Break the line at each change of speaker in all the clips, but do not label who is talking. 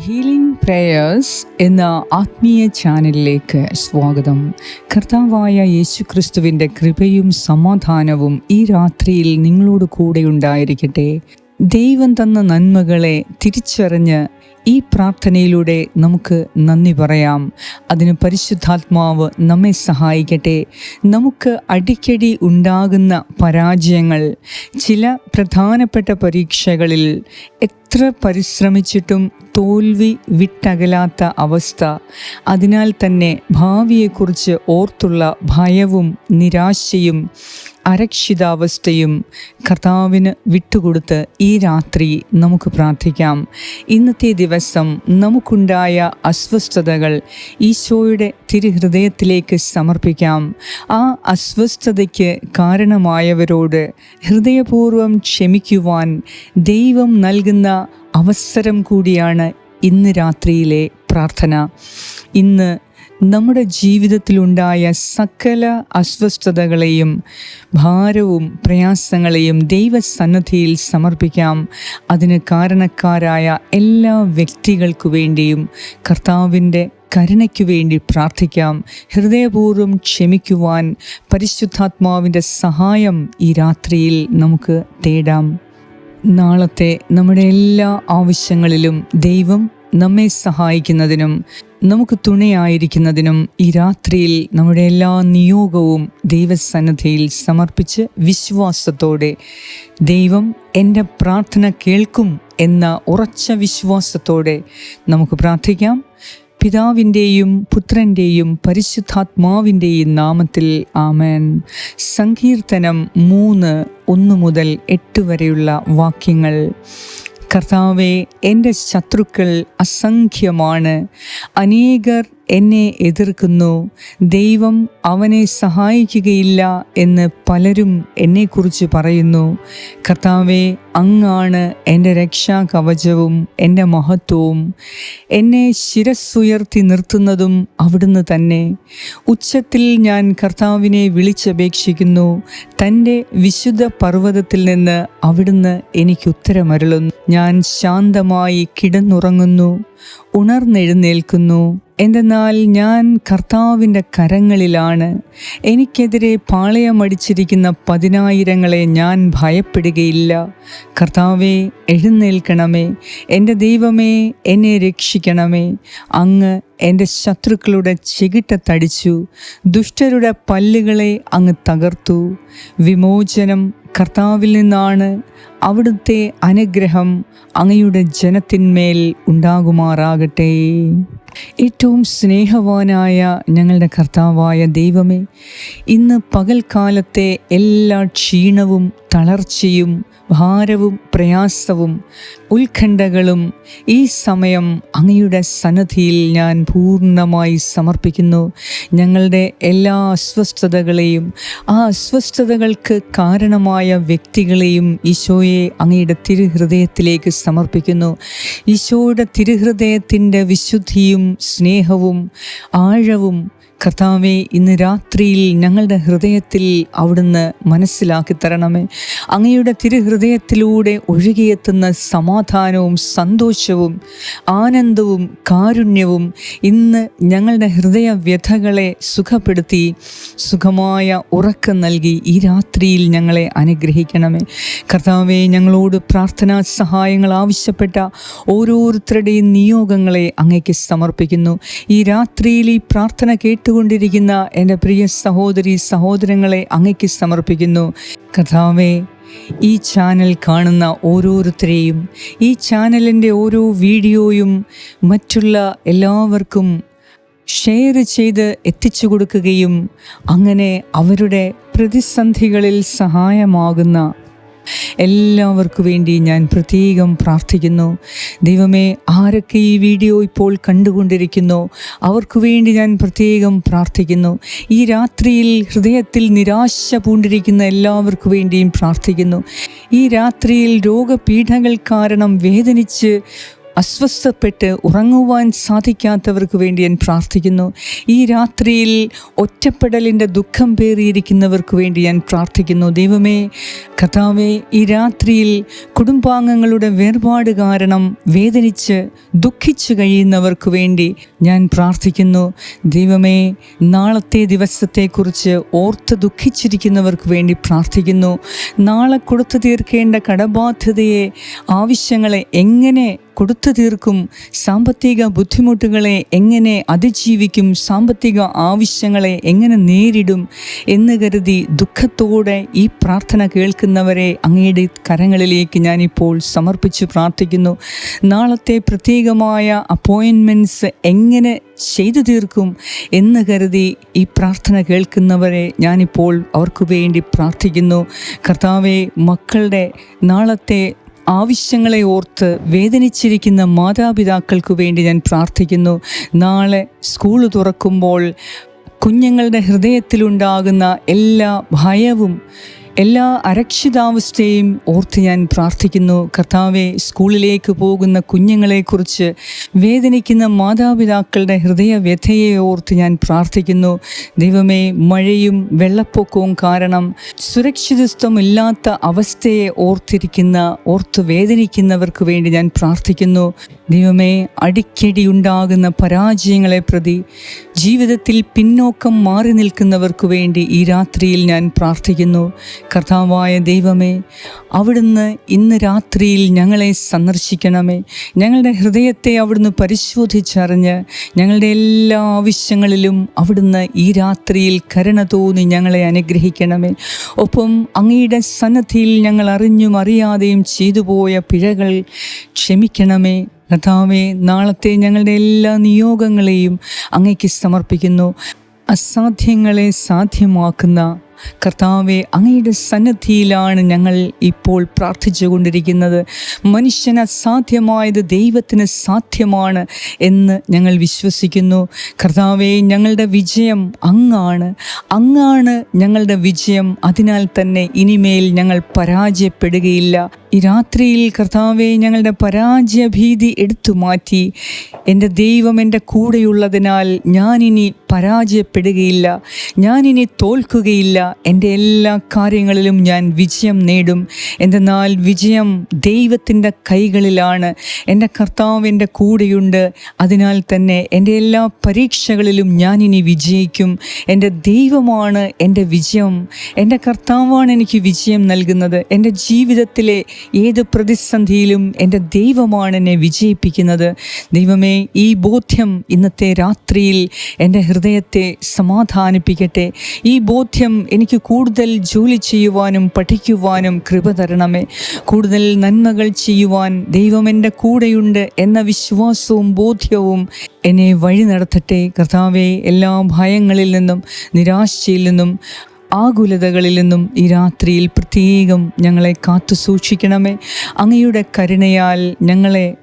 Healing prayers എന്ന ആത്മീയ ചാനലിലേക്ക് സ്വാഗതം. കർത്താവായ യേശു ക്രിസ്തുവിന്റെ കൃപയും സമാധാനവും ഈ രാത്രിയിൽ നിങ്ങളോട് കൂടെ ഉണ്ടായിരിക്കട്ടെ. ദൈവം തന്ന നന്മകളെ തിരിച്ചറിഞ്ഞ് ഈ പ്രാർത്ഥനയിലൂടെ നമുക്ക് നന്ദി പറയാം. അതിന് പരിശുദ്ധാത്മാവ് നമ്മെ സഹായിക്കട്ടെ. നമുക്ക് അടിക്കടി ഉണ്ടാകുന്ന പരാജയങ്ങൾ ചില പ്രധാനപ്പെട്ട പരീക്ഷകളിൽ എത്ര പരിശ്രമിച്ചിട്ടും തോൽവി വിട്ടകലാത്ത അവസ്ഥ അതിനാൽ തന്നെ ഭാവിയെക്കുറിച്ച് ഓർത്തുള്ള ഭയവും നിരാശയും അരക്ഷിതാവസ്ഥയും കർത്താവിന് വിട്ടുകൊടുത്ത് ഈ രാത്രി നമുക്ക് പ്രാർത്ഥിക്കാം. ഇന്നത്തെ ദിവസം നമുക്കുണ്ടായ അസ്വസ്ഥതകൾ ഈശോയുടെ തിരുഹൃദയത്തിലേക്ക് സമർപ്പിക്കാം. ആ അസ്വസ്ഥതയ്ക്ക് കാരണമായവരോട് ഹൃദയപൂർവം ക്ഷമിക്കുവാൻ ദൈവം നൽകുന്ന അവസരം കൂടിയാണ് ഇന്ന് രാത്രിയിലെ പ്രാർത്ഥന. ഇന്ന് നമ്മുടെ ജീവിതത്തിലുണ്ടായ സകല അസ്വസ്ഥതകളെയും ഭാരവും പ്രയാസങ്ങളെയും ദൈവസന്നദ്ധിയിൽ സമർപ്പിക്കാം. അതിന് കാരണക്കാരായ എല്ലാ വ്യക്തികൾക്കു വേണ്ടിയും കർത്താവിന്റെ കരുണയ്ക്കു വേണ്ടി പ്രാർത്ഥിക്കാം. ഹൃദയപൂർവം ക്ഷമിക്കുവാൻ പരിശുദ്ധാത്മാവിന്റെ സഹായം ഈ രാത്രിയിൽ നമുക്ക് തേടാം. നാളത്തെ നമ്മുടെ എല്ലാ ആവശ്യങ്ങളിലും ദൈവം നമ്മെ സഹായിക്കുന്നതിനും നമുക്ക് തുണയായിരിക്കുന്നതിനും ഈ രാത്രിയിൽ നമ്മുടെ എല്ലാ നിയോഗവും ദൈവസന്നദ്ധയിൽ സമർപ്പിച്ച് വിശ്വാസത്തോടെ ദൈവം എന്റെ പ്രാർത്ഥന കേൾക്കും എന്ന ഉറച്ച വിശ്വാസത്തോടെ നമുക്ക് പ്രാർത്ഥിക്കാം. പിതാവിന്റെയും പുത്രന്റെയും പരിശുദ്ധാത്മാവിന്റെയും നാമത്തിൽ ആമേൻ. സങ്കീർത്തനം മൂന്ന് ഒന്ന് മുതൽ എട്ട് വരെയുള്ള വാക്യങ്ങൾ. കർത്താവെ എന്റെ ശത്രുക്കൾ അസംഖ്യമാണ്. അനേകർ എന്നെ എതിർക്കുന്നു. ദൈവം അവനെ സഹായിക്കുകയില്ല എന്ന് പലരും എന്നെക്കുറിച്ച് പറയുന്നു. കർത്താവെ അങ്ങാണ് എന്റെ രക്ഷാകവചവും എന്റെ മഹത്വവും. എന്നെ ശിരസ്സുയർത്തി നിർത്തുന്നതും അവിടുന്ന് തന്നെ. ഉച്ചത്തിൽ ഞാൻ കർത്താവിനെ വിളിച്ചപേക്ഷിക്കുന്നു. തന്റെ വിശുദ്ധ പർവതത്തിൽ നിന്ന് അവിടുന്ന് എനിക്ക് ഉത്തരമരുളുന്നു. ഞാൻ ശാന്തമായി കിടന്നുറങ്ങുന്നു. ഉണർന്നെഴുന്നേൽക്കുന്നു. എന്തെന്നാൽ ഞാൻ കർത്താവിന്റെ കരങ്ങളിലാണ്. എനിക്കെതിരെ പാളയമടിച്ചിരിക്കുന്ന പതിനായിരങ്ങളെ ഞാൻ ഭയപ്പെടുകയില്ല. കർത്താവെ എഴുന്നേൽക്കണമേ. എന്റെ ദൈവമേ എന്നെ രക്ഷിക്കണമേ. അങ്ങ് എന്റെ ശത്രുക്കളുടെ ചെകിട്ടത്തടിച്ചു ദുഷ്ടരുടെ പല്ലുകളെ അങ്ങ് തകർത്തു. വിമോചനം കർത്താവിൽ നിന്നാണ്. അവിടുത്തെ അനുഗ്രഹം അങ്ങയുടെ ജനത്തിന്മേൽ ഉണ്ടാകുമാറാകട്ടെ. ഏറ്റവും സ്നേഹവാനായ ഞങ്ങളുടെ കർത്താവായ ദൈവമേ ഇന്ന് പകൽക്കാലത്തെ എല്ലാ ക്ഷീണവും തളർച്ചയും ഭാരവും പ്രയാസവും ഉത്കണ്ഠകളും ഈ സമയം അങ്ങയുടെ സന്നദ്ധിയിൽ ഞാൻ പൂർണമായി സമർപ്പിക്കുന്നു. ഞങ്ങളുടെ എല്ലാ അസ്വസ്ഥതകളെയും ആ അസ്വസ്ഥതകൾക്ക് കാരണമായ വ്യക്തികളെയും ഈശോയെ അങ്ങയുടെ തിരുഹൃദയത്തിലേക്ക് സമർപ്പിക്കുന്നു. ഈശോയുടെ തിരുഹൃദയത്തിന്റെ വിശുദ്ധിയും സ്നേഹവും ആഴവും കർത്താവെ ഇന്ന് രാത്രിയിൽ ഞങ്ങളുടെ ഹൃദയത്തിൽ അവിടുന്ന് മനസ്സിലാക്കി തരണമേ. അങ്ങയുടെ തിരുഹൃദയത്തിലൂടെ ഒഴുകിയെത്തുന്ന സമാധാനവും സന്തോഷവും ആനന്ദവും കാരുണ്യവും ഇന്ന് ഞങ്ങളുടെ ഹൃദയ വ്യഥകളെ സുഖപ്പെടുത്തി സുഖമായ ഉറക്കം നൽകി ഈ രാത്രിയിൽ ഞങ്ങളെ അനുഗ്രഹിക്കണമേ. കർത്താവെ ഞങ്ങളോട് പ്രാർത്ഥനാ സഹായങ്ങൾ ആവശ്യപ്പെട്ട ഓരോരുത്തരുടെയും നിയോഗങ്ങളെ അങ്ങേക്ക് സമർപ്പിക്കുന്നു. ഈ രാത്രിയിൽ ഈ പ്രാർത്ഥന കേട്ടുകൊണ്ടിരിക്കുന്ന എന്റെ പ്രിയ സഹോദരി സഹോദരങ്ങളെ അങ്ങേക്ക് സമർപ്പിക്കുന്നു. കഥാവേ ഈ ചാനൽ കാണുന്ന ഓരോരുത്തരെയും ഈ ചാനലിന്റെ ഓരോ വീഡിയോയും മറ്റുള്ള എല്ലാവർക്കും ഷെയർ ചെയ്ത് എത്തിച്ചു കൊടുക്കുകയും അങ്ങനെ അവരുടെ പ്രതിസന്ധികളിൽ സഹായമാകുന്ന എല്ലാവർക്കു വേണ്ടി ഞാൻ പ്രത്യേകം പ്രാർത്ഥിക്കുന്നു. ദൈവമേ ആരൊക്കെ ഈ വീഡിയോ ഇപ്പോൾ കണ്ടുകൊണ്ടിരിക്കുന്നു അവർക്ക് വേണ്ടി ഞാൻ പ്രത്യേകം പ്രാർത്ഥിക്കുന്നു. ഈ രാത്രിയിൽ ഹൃദയത്തിൽ നിരാശ പൂണ്ടിരിക്കുന്ന എല്ലാവർക്കു വേണ്ടിയും പ്രാർത്ഥിക്കുന്നു. ഈ രാത്രിയിൽ രോഗപീഠകൾ കാരണം വേദനിച്ച് അസ്വസ്ഥപ്പെട്ട് ഉറങ്ങുവാൻ സാധിക്കാത്തവർക്ക് വേണ്ടി ഞാൻ പ്രാർത്ഥിക്കുന്നു. ഈ രാത്രിയിൽ ഒറ്റപ്പെടലിന്റെ ദുഃഖം പേറിയിരിക്കുന്നവർക്ക് വേണ്ടി ഞാൻ പ്രാർത്ഥിക്കുന്നു. ദൈവമേ കഥാവേ ഈ രാത്രിയിൽ കുടുംബാംഗങ്ങളുടെ വേർപാട് കാരണം വേദനിച്ച് ദുഃഖിച്ചു കഴിയുന്നവർക്ക് വേണ്ടി ഞാൻ പ്രാർത്ഥിക്കുന്നു. ദൈവമേ നാളത്തെ ദിവസത്തെക്കുറിച്ച് ഓർത്ത് ദുഃഖിച്ചിരിക്കുന്നവർക്ക് വേണ്ടി പ്രാർത്ഥിക്കുന്നു. നാളെ കൊടുത്തു തീർക്കേണ്ട കടബാധ്യതയെ ആവശ്യങ്ങളെ എങ്ങനെ കൊടുത്തു തീർക്കും സാമ്പത്തിക ബുദ്ധിമുട്ടുകളെ എങ്ങനെ അതിജീവിക്കും സാമ്പത്തിക ആവശ്യങ്ങളെ എങ്ങനെ നേരിടും എന്ന് കരുതി ദുഃഖത്തോടെ ഈ പ്രാർത്ഥന കേൾക്കുന്നവരെ അങ്ങയുടെ കരങ്ങളിലേക്ക് ഞാനിപ്പോൾ സമർപ്പിച്ച് പ്രാർത്ഥിക്കുന്നു. നാളത്തെ പ്രത്യേകമായ അപ്പോയിൻമെന്റ്സ് എങ്ങനെ ചെയ്തു തീർക്കും എന്ന് കരുതി ഈ പ്രാർത്ഥന കേൾക്കുന്നവരെ ഞാനിപ്പോൾ അവർക്ക് വേണ്ടി പ്രാർത്ഥിക്കുന്നു. കർത്താവെ മക്കളുടെ നാളത്തെ ആവശ്യങ്ങളെ ഓർത്ത് വേദനിച്ചിരിക്കുന്ന മാതാപിതാക്കൾക്ക് വേണ്ടി ഞാൻ പ്രാർത്ഥിക്കുന്നു. നാളെ സ്കൂൾ തുറക്കുമ്പോൾ കുഞ്ഞുങ്ങളുടെ ഹൃദയത്തിലുണ്ടാകുന്ന എല്ലാ ഭയവും എല്ലാ അരക്ഷിതാവസ്ഥയും ഓർത്ത് ഞാൻ പ്രാർത്ഥിക്കുന്നു. കർത്താവെ സ്കൂളിലേക്ക് പോകുന്ന കുഞ്ഞുങ്ങളെക്കുറിച്ച് വേദനിക്കുന്ന മാതാപിതാക്കളുടെ ഹൃദയവ്യഥയെ ഓർത്ത് ഞാൻ പ്രാർത്ഥിക്കുന്നു. ദൈവമേ മഴയും വെള്ളപ്പൊക്കവും കാരണം സുരക്ഷിതത്വമില്ലാത്ത അവസ്ഥയെ ഓർത്തിരിക്കുന്ന ഓർത്ത് വേദനിക്കുന്നവർക്ക് വേണ്ടി ഞാൻ പ്രാർത്ഥിക്കുന്നു. ദൈവമേ അടിക്കടി ഉണ്ടാകുന്ന പരാജയങ്ങളെ പ്രതി ജീവിതത്തിൽ പിന്നോക്കം മാറി നിൽക്കുന്നവർക്ക് വേണ്ടി ഈ രാത്രിയിൽ ഞാൻ പ്രാർത്ഥിക്കുന്നു. കർത്താവായ ദൈവമേ അവിടുന്ന് ഇന്ന് രാത്രിയിൽ ഞങ്ങളെ സന്ദർശിക്കണമേ. ഞങ്ങളുടെ ഹൃദയത്തെ അവിടുന്ന് പരിശോധിച്ചറിഞ്ഞ് ഞങ്ങളുടെ എല്ലാ ആവശ്യങ്ങളിലും അവിടുന്ന് ഈ രാത്രിയിൽ കരുണ തോന്നി ഞങ്ങളെ അനുഗ്രഹിക്കണമേ. ഒപ്പം അങ്ങയുടെ സന്നദ്ധിയിൽ ഞങ്ങൾ അറിഞ്ഞും അറിയാതെയും ചെയ്തു പോയ പിഴകൾ ക്ഷമിക്കണമേ. കർത്താവെ നാളത്തെ ഞങ്ങളുടെ എല്ലാ നിയോഗങ്ങളെയും അങ്ങയ്ക്ക് സമർപ്പിക്കുന്നു. അസാധ്യങ്ങളെ സാധ്യമാക്കുന്ന കർത്താവെ അങ്ങയുടെ സന്നദ്ധിയിലാണ് ഞങ്ങൾ ഇപ്പോൾ പ്രാർത്ഥിച്ചു കൊണ്ടിരിക്കുന്നത്. മനുഷ്യന് അസാധ്യമായത് ദൈവത്തിന് സാധ്യമാണ് എന്ന് ഞങ്ങൾ വിശ്വസിക്കുന്നു. കർത്താവെ ഞങ്ങളുടെ വിജയം അങ്ങാണ്. അങ്ങാണ് ഞങ്ങളുടെ വിജയം. അതിനാൽ തന്നെ ഇനിമേൽ ഞങ്ങൾ പരാജയപ്പെടുകയില്ല. ഈ രാത്രിയിൽ കർത്താവെ ഞങ്ങളുടെ പരാജയഭീതി എടുത്തു മാറ്റി. എന്റെ ദൈവം എന്റെ കൂടെയുള്ളതിനാൽ ഞാനിനി പരാജയപ്പെടുകയില്ല. ഞാനിനി തോൽക്കുകയില്ല. എന്റെ എല്ലാ കാര്യങ്ങളിലും ഞാൻ വിജയം നേടും. എന്തെന്നാൽ വിജയം ദൈവത്തിന്റെ കൈകളിലാണ്. എന്റെ കർത്താവ് എന്റെ കൂടെയുണ്ട്. അതിനാൽ തന്നെ എന്റെ എല്ലാ പരീക്ഷകളിലും ഞാനിനി വിജയിക്കും. എന്റെ ദൈവമാണ് എന്റെ വിജയം. എന്റെ കർത്താവാണ് എനിക്ക് വിജയം നൽകുന്നത്. എന്റെ ജീവിതത്തിലെ ഏത് പ്രതിസന്ധിയിലും എന്റെ ദൈവമാണ് എന്നെ വിജയിപ്പിക്കുന്നത്. ദൈവമേ ഈ ബോധ്യം ഇന്നത്തെ രാത്രിയിൽ എന്റെ ഹൃദയത്തെ സമാധാനിപ്പിക്കട്ടെ. ഈ ബോധ്യം എനിക്ക് കൂടുതൽ ജോലി ചെയ്യുവാനും പഠിക്കുവാനും കൃപ തരണമേ. കൂടുതൽ നന്മകൾ ചെയ്യുവാൻ ദൈവം എന്റെ കൂടെയുണ്ട് എന്ന വിശ്വാസവും ബോധ്യവും എന്നെ വഴി നടത്തട്ടെ. കർത്താവെ എല്ലാ ഭയങ്ങളിൽ നിന്നും നിരാശയിൽ നിന്നും ആകുലതകളിൽ നിന്നും ഈ രാത്രിയിൽ പ്രത്യേകം ഞങ്ങളെ കാത്തു സൂക്ഷിക്കണമേ. അങ്ങയുടെ കരുണയാൽ ഞങ്ങളെ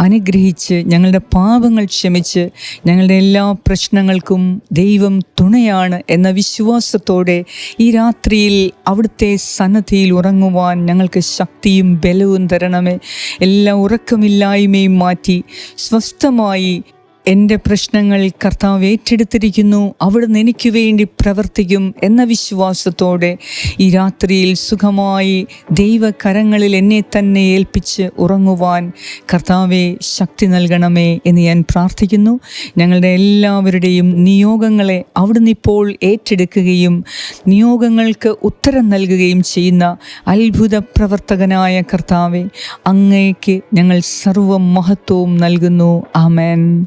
അനുഗ്രഹിച്ച് ഞങ്ങളുടെ പാപങ്ങൾ ക്ഷമിച്ച് ഞങ്ങളുടെ എല്ലാ പ്രശ്നങ്ങൾക്കും ദൈവം തുണയാണ് എന്ന വിശ്വാസത്തോടെ ഈ രാത്രിയിൽ അവിടുത്തെ സന്നദ്ധിയിൽ ഉറങ്ങുവാൻ ഞങ്ങൾക്ക് ശക്തിയും ബലവും തരണമേ. എല്ലാ ഉറക്കമില്ലായ്മയും മാറ്റി സ്വസ്ഥമായി എന്റെ പ്രശ്നങ്ങൾ കർത്താവ് ഏറ്റെടുത്തിരിക്കുന്നു. അവിടുന്ന് എനിക്ക് വേണ്ടി പ്രവർത്തിക്കും എന്ന വിശ്വാസത്തോടെ ഈ രാത്രിയിൽ സുഖമായി ദൈവകരങ്ങളിൽ എന്നെ തന്നെ ഏൽപ്പിച്ച് ഉറങ്ങുവാൻ കർത്താവെ ശക്തി നൽകണമേ എന്ന് ഞാൻ പ്രാർത്ഥിക്കുന്നു. ഞങ്ങളുടെ എല്ലാവരുടെയും നിയോഗങ്ങളെ അവിടുന്ന് ഇപ്പോൾ ഏറ്റെടുക്കുകയും നിയോഗങ്ങൾക്ക് ഉത്തരം നൽകുകയും ചെയ്യുന്ന അത്ഭുത പ്രവർത്തകനായ കർത്താവെ അങ്ങേക്ക് ഞങ്ങൾ സർവ മഹത്വവും നൽകുന്നു. ആമേൻ.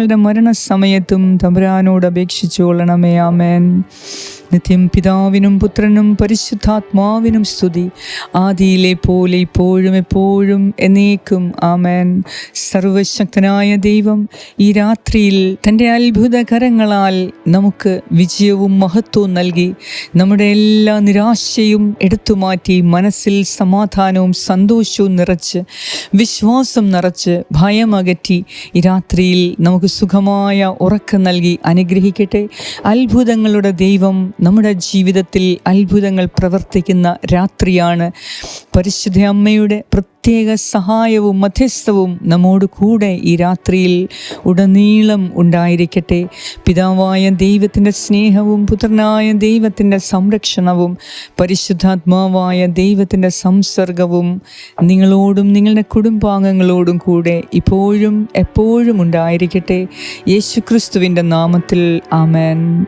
ഞങ്ങളുടെ മരണസമയത്തും തമ്പുരാനോട് അപേക്ഷിച്ചു കൊള്ളണമേ ആമേൻ. നിത്യം പിതാവിനും പുത്രനും പരിശുദ്ധാത്മാവിനും സ്തുതി. ആദിയിലെ പോലെ ഇപ്പോഴും എപ്പോഴും എന്നേക്കും ആമേൻ. സർവശക്തനായ ദൈവം ഈ രാത്രിയിൽ തന്റെ അത്ഭുതകരങ്ങളാൽ നമുക്ക് വിജയവും മഹത്വവും നൽകി നമ്മുടെ എല്ലാ നിരാശയും എടുത്തുമാറ്റി മനസ്സിൽ സമാധാനവും സന്തോഷവും നിറച്ച് വിശ്വാസം നിറച്ച് ഭയമകറ്റി ഈ രാത്രിയിൽ നമുക്ക് സുഖമായ ഉറക്കം നൽകി അനുഗ്രഹിക്കട്ടെ. അത്ഭുതങ്ങളുടെ ദൈവം നമ്മുടെ ജീവിതത്തിൽ അത്ഭുതങ്ങൾ പ്രവർത്തിക്കുന്ന രാത്രിയാണ്. പരിശുദ്ധ അമ്മയുടെ പ്രത്യേക സഹായവും മധ്യസ്ഥവും നമ്മോട് കൂടെ ഈ രാത്രിയിൽ ഉടനീളം ഉണ്ടായിരിക്കട്ടെ. പിതാവായ ദൈവത്തിന്റെ സ്നേഹവും പുത്രനായ ദൈവത്തിന്റെ സംരക്ഷണവും പരിശുദ്ധാത്മാവായ ദൈവത്തിന്റെ സംസർഗവും നിങ്ങളോടും നിങ്ങളുടെ കുടുംബാംഗങ്ങളോടും കൂടെ ഇപ്പോഴും എപ്പോഴും ഉണ്ടായിരിക്കട്ടെ. യേശുക്രിസ്തുവിന്റെ നാമത്തിൽ ആമേൻ.